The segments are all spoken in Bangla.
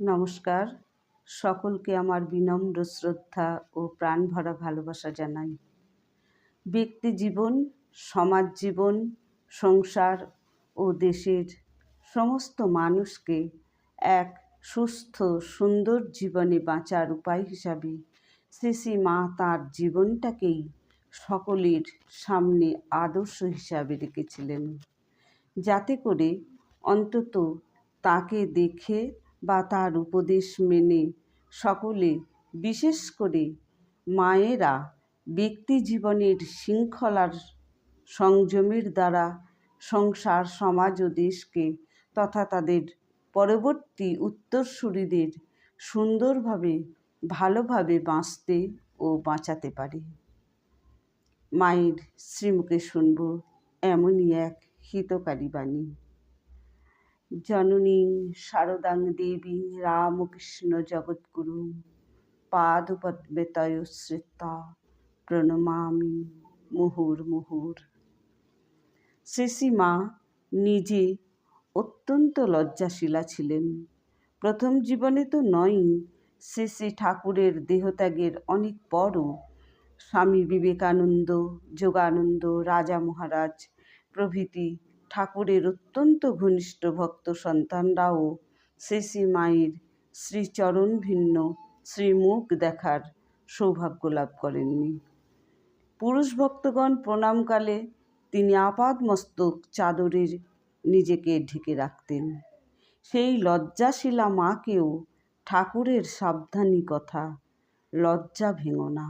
নমস্কার। সকলকে আমার বিনম্র শ্রদ্ধা ও প্রাণ ভরা ভালোবাসা জানাই। ব্যক্তি জীবন, সমাজ জীবন, সংসার ও দেশের সমস্ত মানুষকে এক সুস্থ, সুন্দর জীবনে বাঁচার উপায় হিসাবে শ্রী মা তার জীবনটাকেই সকলের সামনে আদর্শ হিসাবে রেখেছিলেন। যাতে করে অন্তত তাকে দেখে বা তার উপদেশ মেনে সকলে, বিশেষ করে মায়েরা, ব্যক্তি জীবনের শৃঙ্খলার সংযমের দ্বারা সংসার, সমাজ ও দেশকে তথা তাদের পরবর্তী উত্তরসূরিদের সুন্দরভাবে, ভালোভাবে বাঁচতে ও বাঁচাতে পারে। মায়ের শ্রীমুখে শুনব এমনই এক হিতকারী বাণী। জননী শারদাং দেবী রামকৃষ্ণ জগৎগুরু পাদপদ্মেতয় শ্রেতা প্রণমামি মুহুর মুহুর। মা নিজে অত্যন্ত লজ্জাশীলা ছিলেন। প্রথম জীবনে তো শ্রী শ্রী ঠাকুরের দেহত্যাগের অনেক পরও স্বামী বিবেকানন্দ, যোগানন্দ, রাজা মহারাজ প্রভৃতি ঠাকুরের অত্যন্ত ঘনিষ্ঠ ভক্ত সন্তানরাও শ্রী মায়ের শ্রীচরণ ভিন্ন শ্রীমুখ দেখার সৌভাগ্য লাভ করেননি। পুরুষ ভক্তগণ প্রণামকালে তিনি আপাদ মস্তক চাদরের নিজেকে ঢেকে রাখতেন। সেই লজ্জাশীলা মাকেও ঠাকুরের সাবধানী কথা, লজ্জা ভেঙো না।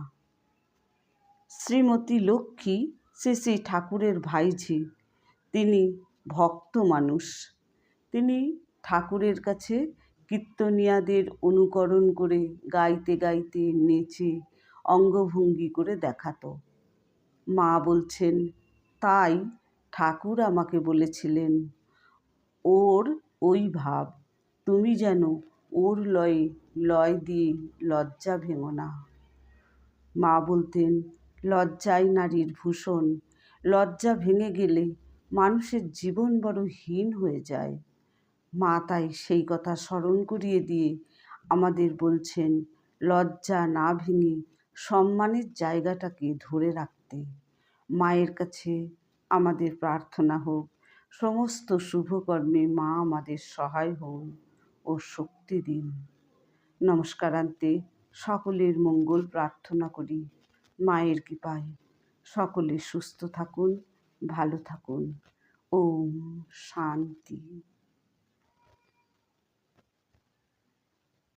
শ্রীমতী লক্ষ্মী শ্রী শ্রী ঠাকুরের ভাইঝি তিনি ভক্ত মানুষ। তিনি ঠাকুরের কাছে কীর্তনিয়াদের অনুকরণ করে গাইতে গাইতে নেচে অঙ্গভঙ্গি করে দেখাতো। মা বলছেন, তাই ঠাকুর আমাকে বলেছিলেন, ওর ওই ভাব, তুমি যেন ওর লয়ে লয় দিয়ে লজ্জা ভেঙো না। মা বলতেন লজ্জাই নারীর ভূষণ, লজ্জা ভেঙে গেলে মানুষের জীবন বড় হীন হয়ে যায়। মা তাই সেই কথা স্মরণ করিয়ে দিয়ে আমাদের বলছেন, লজ্জা না ভেঙে সম্মানের জায়গাটাকে ধরে রাখতে। মায়ের কাছে আমাদের প্রার্থনা হোক, সমস্ত শুভকর্মে মা আমাদের সহায় হন ও শক্তি দিন। নমস্কারান্তে সকলের মঙ্গল প্রার্থনা করি। মায়ের কৃপায় সকলে সুস্থ থাকুন। ভালো থাকুন। ওম শান্তি।